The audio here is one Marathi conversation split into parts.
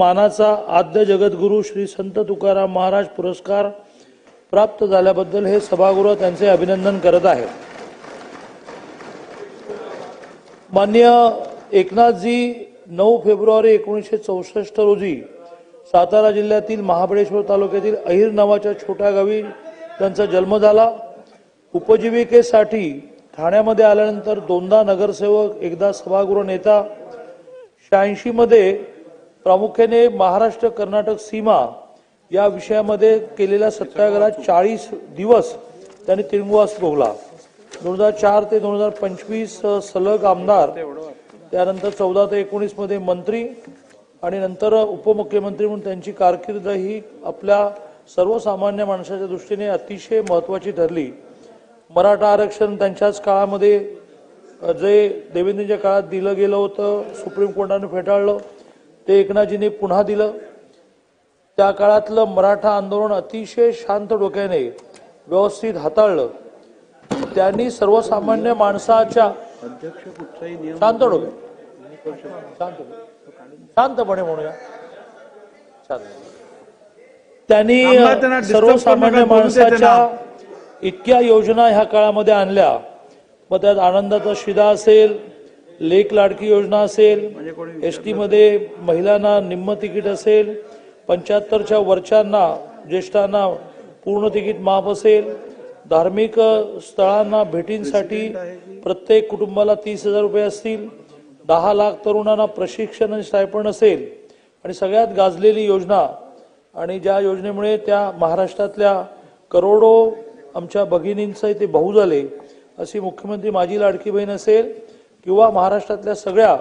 मानाचा आद्य जगद्गुरू श्री संत तुकाराम महाराज पुरस्कार प्राप्त झाल्याबद्दल हे सभागृह त्यांचे अभिनंदन करत आहे. मान्य एकनाथजी नऊ फेब्रुवारी एकोणीसशे चौसष्ट रोजी सातारा जिल्ह्यातील महाबळेश्वर तालुक्यातील अहिर नावाच्या छोट्या गावी त्यांचा जन्म झाला. उपजीविकेसाठी ठाण्यामध्ये आल्यानंतर दोनदा नगरसेवक एकदा सभागृह नेता. शहाऐंशीमध्ये प्रामुख्याने महाराष्ट्र कर्नाटक सीमा या विषयामध्ये केलेल्या सत्याग्रहात चाळीस दिवस त्यांनी तिरंगवास भोगला. दोन हजार चार ते दोन हजार पंचवीस सलग आमदार त्यानंतर चौदा ते एकोणीसमध्ये मंत्री आणि नंतर उपमुख्यमंत्री म्हणून त्यांची कारकीर्द ही आपल्या सर्वसामान्य माणसाच्या दृष्टीने अतिशय महत्त्वाची ठरली. मराठा आरक्षण त्यांच्याच काळामध्ये जे देवेंद्रच्या काळात दिलं गेलं होतं सुप्रीम कोर्टाने फेटाळलं ते एकनाथजीने पुन्हा दिलं. त्या काळातलं मराठा आंदोलन अतिशय शांत डोक्याने व्यवस्थित हाताळलं. त्यांनी सर्वसामान्य माणसाच्या शांत डोके शांत शांतपणे म्हणूया. शांत त्यांनी सर्वसामान्य माणसाच्या. इतक्या योजना ह्या काळामध्ये आणल्या. मग त्यात आनंदाचा शिदा असेल लेख लाडकी योजना असेल एस टी मध्ये महिलांना निम्म तिकीट असेल पंच्याहत्तरच्या वरच्यांना ज्येष्ठांना पूर्ण तिकीट माफ असेल धार्मिक स्थळांना भेटींसाठी प्रत्येक कुटुंबाला तीस हजार रुपये असतील दहा लाख तरुणांना प्रशिक्षण आणि स्टायपंड असेल आणि सगळ्यात गाजलेली योजना. आणि ज्या योजनेमुळे त्या महाराष्ट्रातल्या करोडो आमच्या भगिनींचे ते भाऊ झाले अशी मुख्यमंत्री माझी लाडकी बहीण असेल किंवा महाराष्ट्रातल्या सगळ्या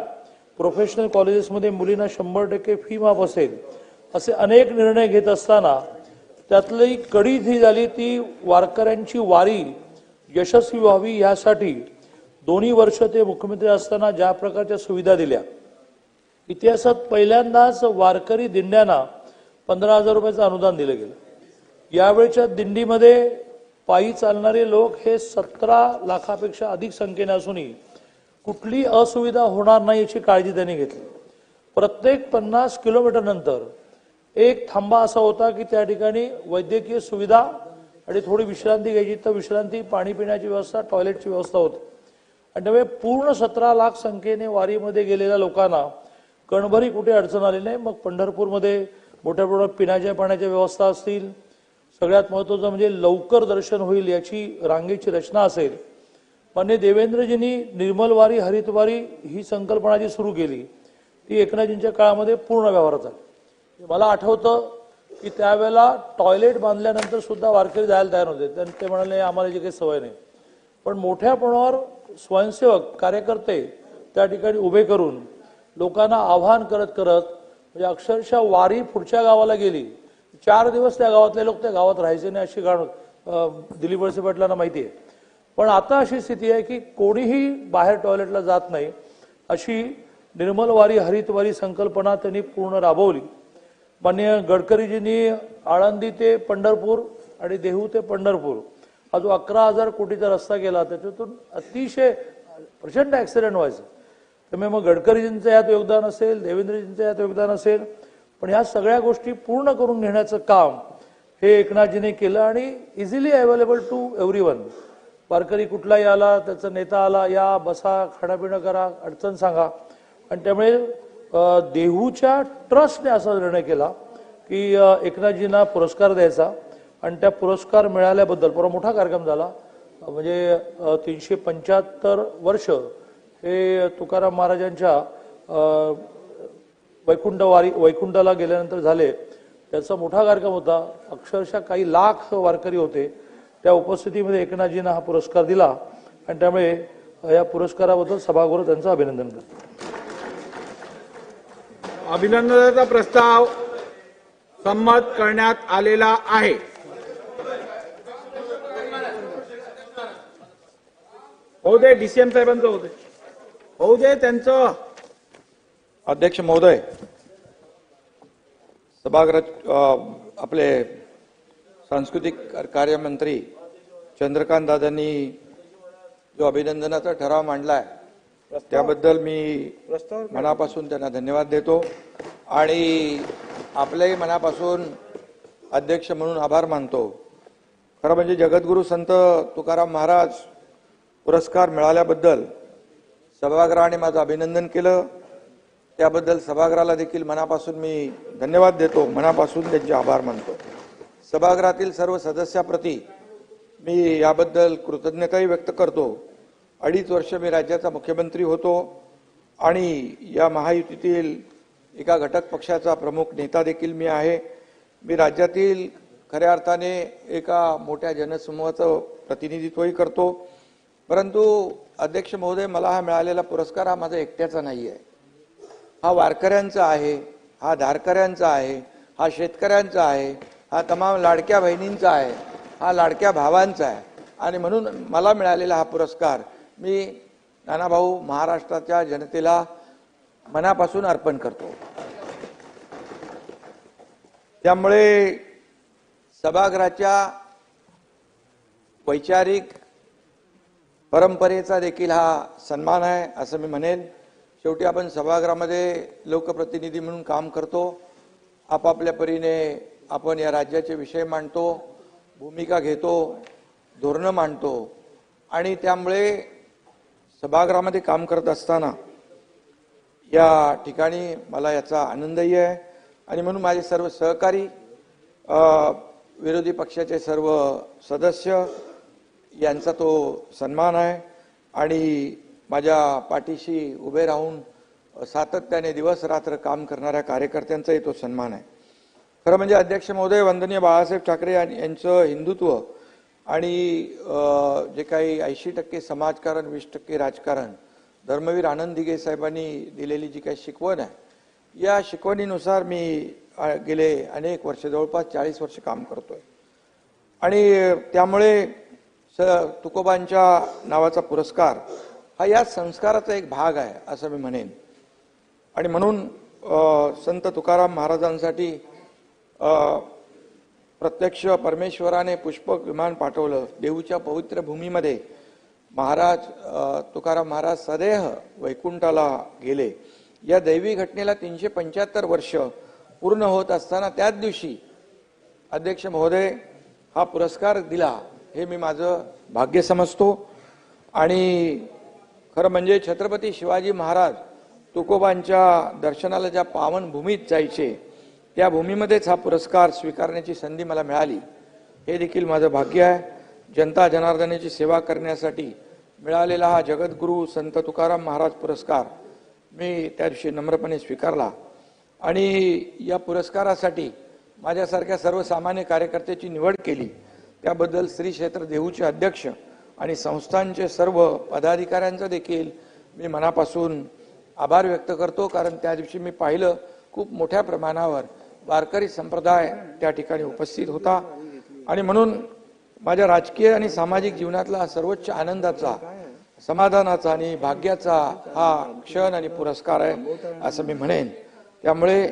प्रोफेशनल कॉलेजेसमध्ये मुलींना शंभर टक्के फी माफ असेल असे अनेक निर्णय घेत असताना त्यातली कडी जी झाली ती वारकऱ्यांची वारी यशस्वी व्हावी यासाठी दोन्ही वर्ष ते मुख्यमंत्री असताना ज्या प्रकारच्या सुविधा दिल्या. इतिहासात पहिल्यांदाच वारकरी दिंड्यांना पंधरा हजार रुपयाचं अनुदान दिलं गेलं. यावेळच्या दिंडीमध्ये पायी चालणारे लोक हे सतरा लाखापेक्षा अधिक संख्येने असूनही कुठली असुविधा होणार नाही याची काळजी त्यांनी घेतली. प्रत्येक पन्नास किलोमीटर नंतर एक थांबा असा होता की त्या ठिकाणी वैद्यकीय सुविधा आणि थोडी विश्रांती घ्यायची. तर विश्रांती पाणी पिण्याची व्यवस्था टॉयलेटची व्यवस्था होती. आणि त्यामुळे पूर्ण सतरा लाख संख्येने वारीमध्ये गेलेल्या लोकांना कणभरी कुठे अडचण आली नाही. मग पंढरपूरमध्ये मोठ्या प्रमाणात पिण्याच्या पाण्याच्या व्यवस्था असतील. सगळ्यात महत्वाचं म्हणजे लवकर दर्शन होईल याची रांगेची रचना असेल. मान्य देवेंद्रजींनी निर्मलवारी हरितवारी ही संकल्पना जी सुरू केली ती एकनाथजींच्या काळामध्ये पूर्ण व्यवहारात झाली. मला आठवतं की त्यावेळेला टॉयलेट बांधल्यानंतर सुद्धा वारकरी जायला तयार होते तर ते म्हणाले आम्हाला जी काही सवय नाही. पण मोठ्या प्रमाणावर स्वयंसेवक कार्यकर्ते त्या ठिकाणी उभे करून लोकांना आव्हान करत करत म्हणजे अक्षरशः वारी पुढच्या गावाला गेली. चार दिवस त्या गावातले लोक त्या गावात राहायचे नाही अशी गाणं दिलीप वळसे पाटलांना माहिती आहे. पण आता अशी स्थिती आहे की कोणीही बाहेर टॉयलेटला जात नाही अशी निर्मलवारी हरितवारी संकल्पना त्यांनी पूर्ण राबवली. मान्य गडकरीजींनी आळंदी ते पंढरपूर आणि देहू ते पंढरपूर हा जो अकरा हजार कोटीचा रस्ता गेला त्याच्यातून अतिशय प्रचंड ॲक्सिडेंट व्हायचं. त्यामुळे मग गडकरीजींचं यात योगदान असेल देवेंद्रजींचं यात योगदान असेल पण ह्या सगळ्या गोष्टी पूर्ण करून घेण्याचं काम हे एकनाथजीने केलं आणि easily available to every one वारकरी कुठलाही आला त्याचा नेता आला या बसा खाणापिणं करा अडचण सांगा. आणि त्यामुळे देहूच्या ट्रस्टने असा निर्णय केला की एकनाथजींना पुरस्कार द्यायचा. आणि त्या पुरस्कार मिळाल्याबद्दल परवा मोठा कार्यक्रम झाला. म्हणजे तीनशे पंच्याहत्तर वर्ष हे तुकाराम महाराजांच्या वैकुंठ वारी वैकुंठाला गेल्यानंतर झाले. त्याचा मोठा कार्यक्रम होता. अक्षरशः काही लाख वारकरी होते. त्या उपस्थितीमध्ये एकनाथजींना हा पुरस्कार दिला आणि त्यामुळे या पुरस्काराबद्दल सभागृह त्यांचं अभिनंदन करतो. अभिनंदनाचा प्रस्ताव संमत करण्यात आलेला आहे. होऊ दे डीसीएम साहेबांचं होऊ दे. होऊ दे त्यांचं. अध्यक्ष महोदय सभागृह आपले सांस्कृतिक कार्यमंत्री चंद्रकांत दादांनी जो अभिनंदनाचा ठराव मांडलाय त्याबद्दल मी मनापासून त्यांना धन्यवाद देतो आणि आपल्याही मनापासून अध्यक्ष म्हणून आभार मानतो. खरं म्हणजे जगद्गुरू संत तुकाराम महाराज पुरस्कार मिळाल्याबद्दल सभागृहाने माझं अभिनंदन केलं. त्याबद्दल सभागृहाला देखील मनापासून मी धन्यवाद देतो मनापासून त्यांचे आभार मानतो. सभागृहातील सर्व सदस्याप्रती मी याबद्दल कृतज्ञताही व्यक्त करतो. अडीच वर्ष मी राज्याचा मुख्यमंत्री होतो आणि या महायुतीतील एका घटक पक्षाचा प्रमुख नेता देखील मी आहे. मी राज्यातील खऱ्या अर्थाने एका मोठ्या जनसमूहाचं प्रतिनिधित्वही करतो. परंतु अध्यक्ष महोदय मला हा मिळालेला पुरस्कार हा माझा एकट्याचा नाही आहे हा वारकऱ्यांचा आहे हा धारकऱ्यांचा आहे हा शेतकऱ्यांचा आहे हा तमाम लाडक्या बहिणींचा आहे हा लाडक्या भावांचा आहे. आणि म्हणून मला मिळालेला हा पुरस्कार मी नानाभाऊ महाराष्ट्राच्या जनतेला मनापासून अर्पण करतो. त्यामुळे सभागृहाच्या वैचारिक परंपरेचा देखील हा सन्मान आहे असं मी म्हणेन. शेवटी आपण सभागृहामध्ये लोकप्रतिनिधी म्हणून काम करतो. आपापल्या परीने आपण या राज्याचे विषय मांडतो भूमिका घेतो धोरणं मांडतो आणि त्यामुळे सभागृहामध्ये काम करत असताना या ठिकाणी मला याचा आनंदही आहे आणि म्हणून माझे सर्व सहकारी विरोधी पक्षाचे सर्व सदस्य यांचा तो सन्मान आहे आणि माझ्या पाठीशी उभे राहून सातत्याने दिवस रात्र काम करणाऱ्या कार्यकर्त्यांचाही तो सन्मान आहे. खरं म्हणजे अध्यक्ष महोदय वंदनीय बाळासाहेब ठाकरे आणि यांचं हिंदुत्व आणि जे काही ऐंशी टक्के समाजकारण वीस टक्के राजकारण धर्मवीर आनंद दिघे साहेबांनी दिलेली जी काही शिकवण आहे या शिकवणीनुसार मी गेले अनेक वर्ष जवळपास चाळीस वर्ष काम करतोय. आणि त्यामुळे स तुकोबांच्या नावाचा पुरस्कार हा या संस्काराचा एक भाग आहे असं मी म्हणेन. आणि म्हणून संत तुकाराम महाराजांसाठी प्रत्यक्ष परमेश्वराने पुष्पक विमान पाठवलं. देऊच्या पवित्र भूमीमध्ये महाराज तुकाराम महाराज सदेह वैकुंठाला गेले. या दैवी घटनेला तीनशे पंच्याहत्तर वर्ष पूर्ण होत असताना त्याच दिवशी अध्यक्ष महोदय हा पुरस्कार दिला. हे मी माझं भाग्य समजतो. आणि खरं म्हणजे छत्रपती शिवाजी महाराज तुकोबांच्या दर्शनाला ज्या पावन भूमीत जायचे त्या भूमीमध्येच हा पुरस्कार स्वीकारण्याची संधी मला मिळाली. हे देखील माझं भाग्य आहे. जनता जनार्दनाची सेवा करण्यासाठी मिळालेला हा जगद्गुरू संत तुकाराम महाराज पुरस्कार मी त्या दिवशी नम्रपणे स्वीकारला. आणि या पुरस्कारासाठी माझ्यासारख्या सर्वसामान्य कार्यकर्त्याची निवड केली. त्याबद्दल श्री क्षेत्र देऊचे अध्यक्ष आणि संस्थांचे सर्व पदाधिकाऱ्यांचा देखील मी मनापासून आभार व्यक्त करतो. कारण त्या दिवशी मी पाहिलं खूप मोठ्या प्रमाणावर वारकरी संप्रदाय त्या ठिकाणी उपस्थित होता. आणि म्हणून माझ्या राजकीय आणि सामाजिक जीवनातला हा सर्वोच्च आनंदाचा समाधानाचा आणि भाग्याचा हा क्षण आणि पुरस्कार आहे असं मी म्हणेन. त्यामुळे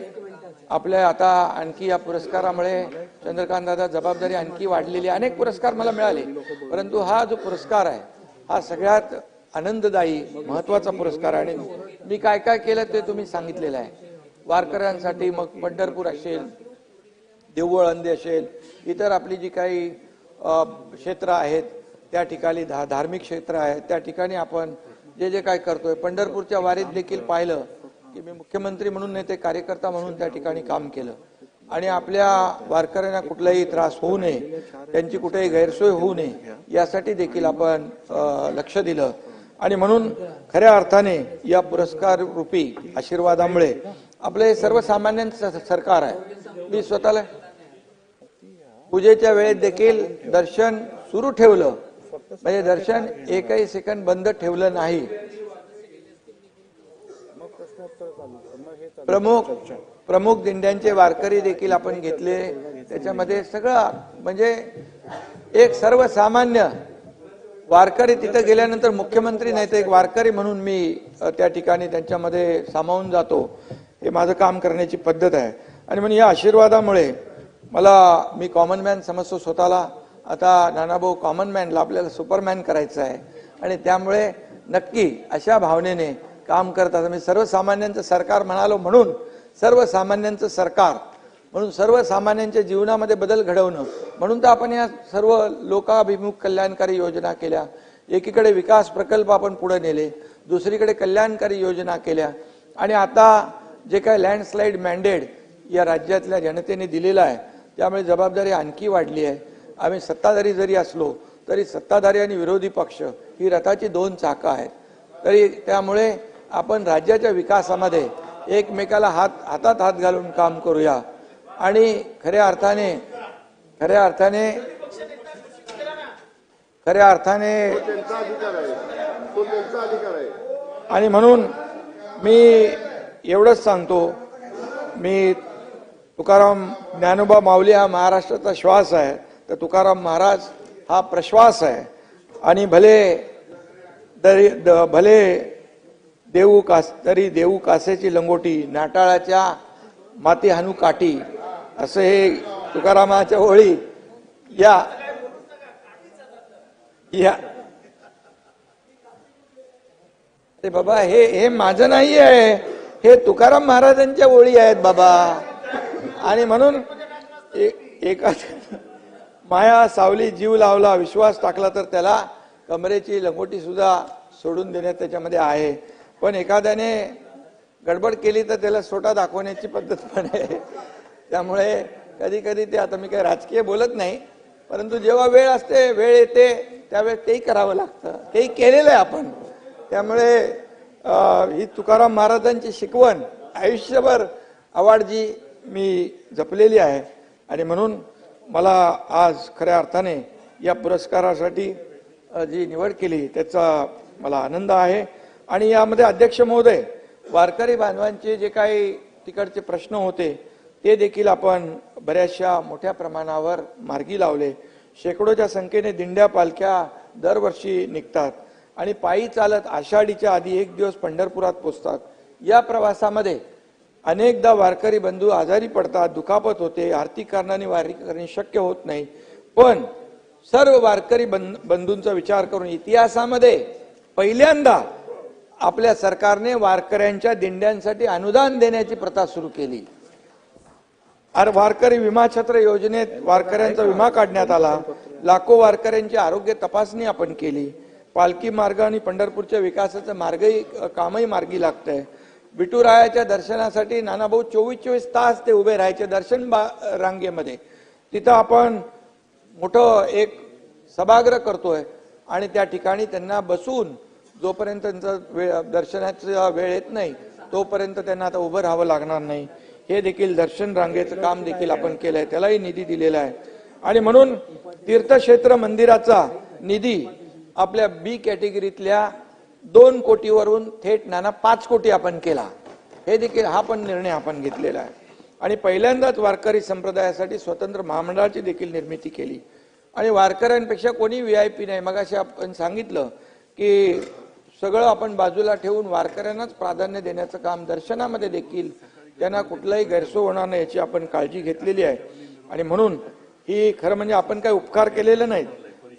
आपल्या आता आणखी या पुरस्कारामुळे चंद्रकांत दादा जबाबदारी आणखी वाढलेली अनेक पुरस्कार मला मिळाले. परंतु हा जो पुरस्कार आहे हा सगळ्यात आनंददायी महत्त्वाचा पुरस्कार आहे. आणि मी काय काय केलं ते तुम्ही सांगितलेलं आहे. वारकऱ्यांसाठी मग पंढरपूर असेल देऊळ अंदे असेल इतर आपली जी काही क्षेत्र आहेत त्या ठिकाणी धा धार्मिक क्षेत्र आहेत त्या ठिकाणी आपण जे जे काय करतोय पंढरपूरच्या वारीत देखील पाहिलं की मी मुख्यमंत्री म्हणून नाही ते कार्यकर्ता म्हणून त्या ठिकाणी काम केलं. आणि आपल्या वारकऱ्यांना कुठलाही त्रास होऊ नये त्यांची कुठेही गैरसोय होऊ नये यासाठी देखील आपण लक्ष दिलं. आणि म्हणून खऱ्या अर्थाने या पुरस्कार रूपी आशीर्वादामुळे आपले हे सर्वसामान्यांचं सरकार आहे. मी स्वतःला पूजेच्या वेळेत देखील दर्शन सुरू ठेवलं. म्हणजे दर्शन एकही सेकंद बंद ठेवलं नाही. प्रमुख प्रमुख दिंड्यांचे वारकरी देखील आपण घेतले. त्याच्यामध्ये सगळं म्हणजे एक सर्वसामान्य वारकरी तिथं गेल्यानंतर मुख्यमंत्री नाही तर एक वारकरी म्हणून मी त्या ठिकाणी त्यांच्यामध्ये सामावून जातो. हे माझं काम करण्याची पद्धत आहे. आणि म्हणून या आशीर्वादामुळे मला मी कॉमन मॅन समजतो स्वतःला. आता नानाभाऊ कॉमन मॅनला आपल्याला सुपरमॅन करायचं आहे. आणि त्यामुळे नक्की अशा भावनेने काम करत असं मी सर्वसामान्यांचं सरकार म्हणालो म्हणून सर्वसामान्यांचं सरकार म्हणून सर्वसामान्यांच्या जीवनामध्ये बदल घडवणं. म्हणून तर आपण या सर्व लोकाभिमुख कल्याणकारी योजना केल्या. एकीकडे विकास प्रकल्प आपण पुढे नेले. दुसरीकडे कल्याणकारी योजना केल्या. आणि आता जे काय लँडस्लाईड मँडेड या राज्यातल्या जनतेने दिलेलं आहे त्यामुळे जबाबदारी आणखी वाढली आहे. आम्ही सत्ताधारी जरी असलो तरी सत्ताधारी आणि विरोधी पक्ष ही रथाची दोन चाकं आहेत. तरी त्यामुळे आपण राज्याच्या विकासामध्ये एकमेकाला हात हातात हात घालून काम करूया. आणि खऱ्या अर्थाने खऱ्या अर्थाने खऱ्या अर्थाने आणि म्हणून मी एवढंच सांगतो मी तुकाराम ज्ञानोबा माऊली हा महाराष्ट्राचा श्वास आहे तर तुकाराम महाराज हा प्रश्वास आहे. आणि भले दरी द- भले देऊ कास तरी देऊ कासेची लंगोटी नाटाळाच्या माती हानू काठी असं हे तुकारामाच्या ओळी या. या. ते बाबा हे हे माझं नाही आहे हे तुकाराम महाराजांच्या ओळी आहेत बाबा. आणि म्हणून ए- एका माया सावली जीव लावला विश्वास टाकला तर त्याला कमरेची लंगोटी सुद्धा सोडून देण्यात त्याच्यामध्ये आहे. पण एखाद्याने गडबड केली तर त्याला सोटा दाखवण्याची पद्धत पण आहे. त्यामुळे कधी कधी ते आता मी काही राजकीय बोलत नाही परंतु जेव्हा वेळ असते वेळ येते त्यावेळेस तेही करावं लागतं. तेही केलेलं आहे आपण. त्यामुळे ही तुकाराम महाराजांची शिकवण आयुष्यभर आवाडजी मी जपलेली आहे. आणि म्हणून मला आज खऱ्या अर्थाने या पुरस्कारासाठी जी निवड केली त्याचा मला आनंद आहे. आणि यामध्ये अध्यक्ष महोदय वारकरी बांधवांचे जे काही तिकडचे प्रश्न होते ते देखील आपण बऱ्याचशा मोठ्या प्रमाणावर मार्गी लावले. शेकडोच्या संख्येने दिंड्या पालख्या दरवर्षी निघतात आणि पायी चालत आषाढीच्या आधी एक दिवस पंढरपुरात पोचतात. या प्रवासामध्ये अनेकदा वारकरी बंधू आजारी पडतात दुखापत होते आर्थिक कारणाने वारी करणे शक्य होत नाही. पण सर्व वारकरी बंध- बंधूंचा विचार करून इतिहासामध्ये पहिल्यांदा आपल्या सरकारने वारकऱ्यांच्या दिंड्यांसाठी अनुदान देण्याची प्रथा सुरू केली. अरे वारकरी विमा छत्र योजनेत वारकऱ्यांचा विमा काढण्यात आला. लाखो वारकऱ्यांची आरोग्य तपासणी आपण केली. पालखी मार्ग आणि पंढरपूरच्या विकासाचं मार्गही कामही मार्गी लागतंय. विठुरायाच्या दर्शनासाठी नानाभाऊ चोवीस चोवीस तास ते उभे राहायचे दर्शन बा- रांगेमध्ये. तिथं आपण मोठं एक सभागृह करतोय आणि त्या ठिकाणी त्यांना बसून जोपर्यंत त्यांचं वेळ दर्शनाचा वेळ येत नाही तोपर्यंत त्यांना आता उभं राहावं लागणार नाही. हे देखील दर्शन रांगेचं काम देखील आपण केलंय त्यालाही निधी दिलेला आहे. आणि म्हणून तीर्थक्षेत्र मंदिराचा निधी आपल्या बी कॅटेगरीतल्या दोन कोटीवरून थेट नाना पाच कोटी आपण केला. हे देखील हा पण निर्णय आपण घेतलेला आहे. आणि पहिल्यांदाच वारकरी संप्रदायासाठी स्वतंत्र महामंडळाची देखील निर्मिती केली. आणि वारकऱ्यांपेक्षा कोणी व्ही आय पी नाही. मगाशी आपण सांगितलं की सगळं आपण बाजूला ठेवून वारकऱ्यांनाच प्राधान्य देण्याचं काम दर्शनामध्ये देखील त्यांना कुठलाही गैरसोय होणार नाही याची आपण काळजी घेतलेली आहे. आणि म्हणून ही खरं म्हणजे आपण काही उपकार केलेले नाहीत.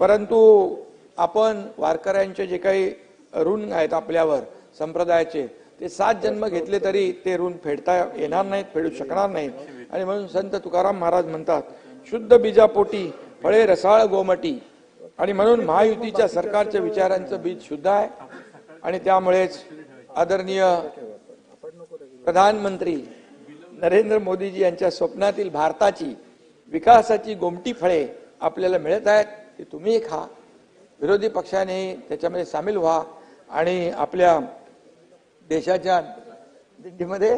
परंतु आपण वारकऱ्यांचे जे काही ऋण आहेत आपल्यावर संप्रदायाचे ते सात जन्म घेतले तरी ते ऋण फेडता येणार नाहीत फेडू शकणार नाहीत. आणि म्हणून संत तुकाराम महाराज म्हणतात शुद्ध बीजापोटी फळे रसाळ गोमटी. आणि म्हणून महायुतीच्या सरकारच्या विचारांचं बीज शुद्ध आहे. आणि त्यामुळेच आदरणीय प्रधानमंत्री नरेंद्र मोदीजी यांच्या स्वप्नातील भारताची विकासाची गोमटी फळे आपल्याला मिळत आहेत ते तुम्ही खा. विरोधी पक्षाने त्याच्यामध्ये सामील व्हा आणि आपल्या देशाच्या दिंडीमध्ये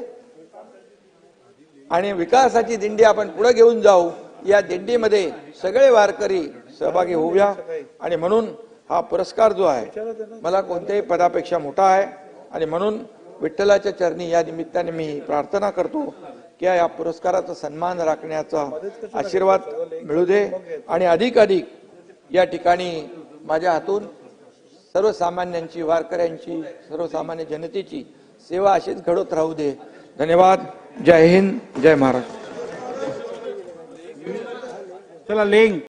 आणि विकासाची दिंडी आपण पुढे घेऊन जाऊ. या दिंडीमध्ये सगळे वारकरी सहभागी होऊया आणि म्हणून हा पुरस्कार जो आहे मला कोणत्याही पदापेक्षा मोठा आहे आणि म्हणून विठ्ठलाच्या चरणी या निमित्ताने मी प्रार्थना करतो की या पुरस्काराचा सन्मान राखण्याचा आशीर्वाद मिळू दे. आणि अधिक अधिक या ठिकाणी माझ्या हातून सर्वसामान्यांची वारकऱ्यांची सर्वसामान्य जनतेची सेवा अशीच घडत राहू दे. धन्यवाद. जय हिंद. जय महाराष्ट्र. चला लेंग.